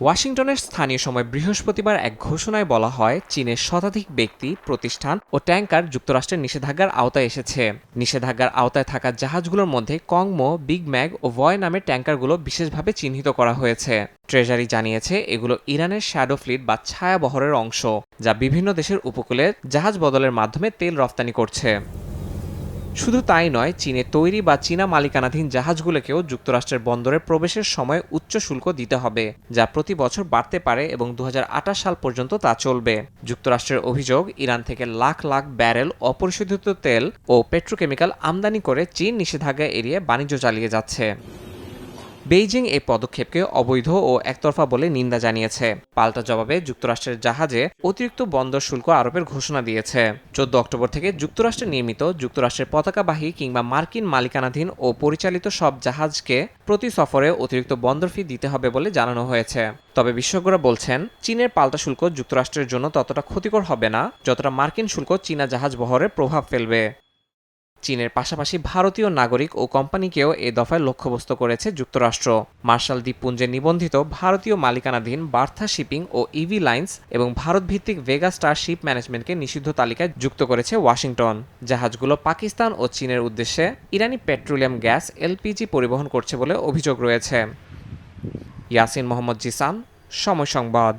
ওয়াশিংটনের স্থানীয় সময় বৃহস্পতিবার এক ঘোষণায় বলা হয়, চীনের শতাধিক ব্যক্তি, প্রতিষ্ঠান ও ট্যাঙ্কার যুক্তরাষ্ট্রের নিষেধাজ্ঞার আওতায় এসেছে। নিষেধাজ্ঞার আওতায় থাকা জাহাজগুলোর মধ্যে কংমো, বিগ ম্যাগ ও ভয় নামের ট্যাঙ্কারগুলো বিশেষভাবে চিহ্নিত করা হয়েছে। ট্রেজারি জানিয়েছে, এগুলো ইরানের শ্যাডো ফ্লিট বা ছায়া বহরের অংশ, যা বিভিন্ন দেশের উপকূলে জাহাজ বদলের মাধ্যমে তেল রফতানি করছে। শুধু তাই নয়, চীনে তৈরি বা চীনা মালিকানাধীন জাহাজগুলোকেও যুক্তরাষ্ট্রের বন্দরে প্রবেশের সময় উচ্চ শুল্ক দিতে হবে, যা প্রতি বছর বাড়তে পারে এবং দু হাজার আঠাশ সাল পর্যন্ত তা চলবে। যুক্তরাষ্ট্রের অভিযোগ, ইরান থেকে লাখ লাখ ব্যারেল অপরিশোধিত তেল ও পেট্রোকেমিক্যাল আমদানি করে চীন নিষেধাজ্ঞা এড়িয়ে বাণিজ্য চালিয়ে যাচ্ছে। বেইজিং এই পদক্ষেপকে অবৈধ ও একতরফা বলে নিন্দা জানিয়েছে। পাল্টা জবাবে যুক্তরাষ্ট্রের জাহাজে অতিরিক্ত বন্দর শুল্ক আরোপের ঘোষণা দিয়েছে। চোদ্দ অক্টোবর থেকে যুক্তরাষ্ট্রে নির্মিত যুক্তরাষ্ট্রের পতাকাবাহী কিংবা মার্কিন মালিকানাধীন ও পরিচালিত সব জাহাজকে প্রতি সফরে অতিরিক্ত বন্দর ফি দিতে হবে বলে জানানো হয়েছে। তবে বিশেষজ্ঞরা বলছেন, চীনের পাল্টা শুল্ক যুক্তরাষ্ট্রের জন্য ততটা ক্ষতিকর হবে না, যতটা মার্কিন শুল্ক চীনা জাহাজ বহরে প্রভাব ফেলবে। চীনের পাশাপাশি ভারতীয় নাগরিক ও কোম্পানিকেও এ দফায় লক্ষ্যবস্তু করেছে যুক্তরাষ্ট্র। মার্শাল দ্বীপপুঞ্জে নিবন্ধিত ভারতীয় মালিকানাধীন বার্থা শিপিং ও ইভি লাইন্স এবং ভারত ভিত্তিক ভেগা স্টার শিপ ম্যানেজমেন্টকে নিষিদ্ধ তালিকায় যুক্ত করেছে ওয়াশিংটন। জাহাজগুলো পাকিস্তান ও চীনের উদ্দেশ্যে ইরানি পেট্রোলিয়াম গ্যাস এলপিজি পরিবহন করছে বলে অভিযোগ রয়েছে। ইয়াসিন মোহাম্মদ জিসান, সময় সংবাদ।